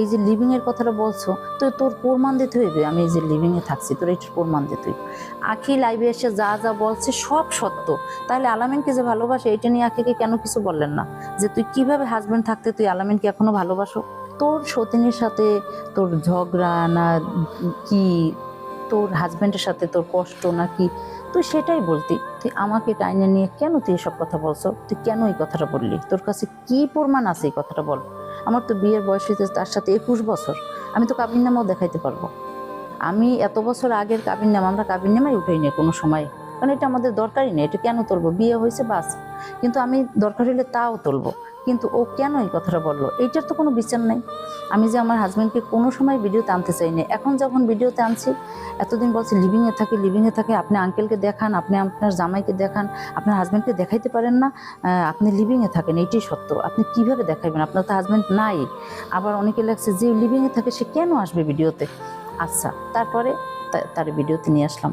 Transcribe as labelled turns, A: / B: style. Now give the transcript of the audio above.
A: এই যে লিভিংয়ের কথাটা বলছো, তো তোর প্রমাণ দিতে হইবে। আমি এই যে লিভিংয়ে থাকছি, তোর এইটার প্রমাণ দিতে হইবে। আখি লাইভে এসে যা যা বলছে সব সত্য। তাহলে আলামিনকে যে ভালোবাসে এটা নিয়ে আখিকে কেন কিছু বললেন না? যে তুই কীভাবে হাজব্যান্ড থাকতে, তুই আলামিনকে এখনও ভালোবাসো? তোর সতীনের সাথে তোর ঝগড়া না কি, তোর হাজব্যান্ডের সাথে তোর কষ্ট না কি, তুই সেটাই বলতি। তুই আমাকে টাইনে নিয়ে কেন তুই এসব কথা বলছো? তুই কেন এই কথাটা বললি? তোর কাছে কি প্রমাণ আছে এই কথাটা বল। আমার তো বিয়ের বয়স হয়েছে তার সাথে একুশ বছর। আমি তো কাবিন নামাও দেখাইতে পারব। আমি এত বছর আগের কাবিন নাম, আমরা কাবিন নামাই উঠাই নি কোনো সময়। কারণ এটা আমাদের দরকারই নেই এটা কেন তুলবো? বিয়ে হয়েছে বাস। কিন্তু আমি দরকার হলে তাও তুলবো। কিন্তু ও কেন এই কথাটা বলল? এইটার তো কোনো বিচার নাই। আমি যে আমার হাজব্যান্ডকে কোনো সময় ভিডিওতে আনতে চাই না এখন যখন ভিডিওতে আনছি, এতদিন বলছে লিভিংয়ে থাকে লিভিংয়ে থাকে। আপনি আঙ্কেলকে দেখান, আপনি আপনার জামাইকে দেখান, আপনার হাজব্যান্ডকে দেখাইতে পারেন না। আপনি লিভিংয়ে থাকেন, এইটাই সত্য। আপনি কীভাবে দেখাবেন আপনার তো হাজব্যান্ড নাই। আবার অনেকে লাগছে যে লিভিংয়ে থাকে, সে কেন আসবে ভিডিওতে? আচ্ছা তারপরে তার ভিডিওতে নিয়ে আসলাম।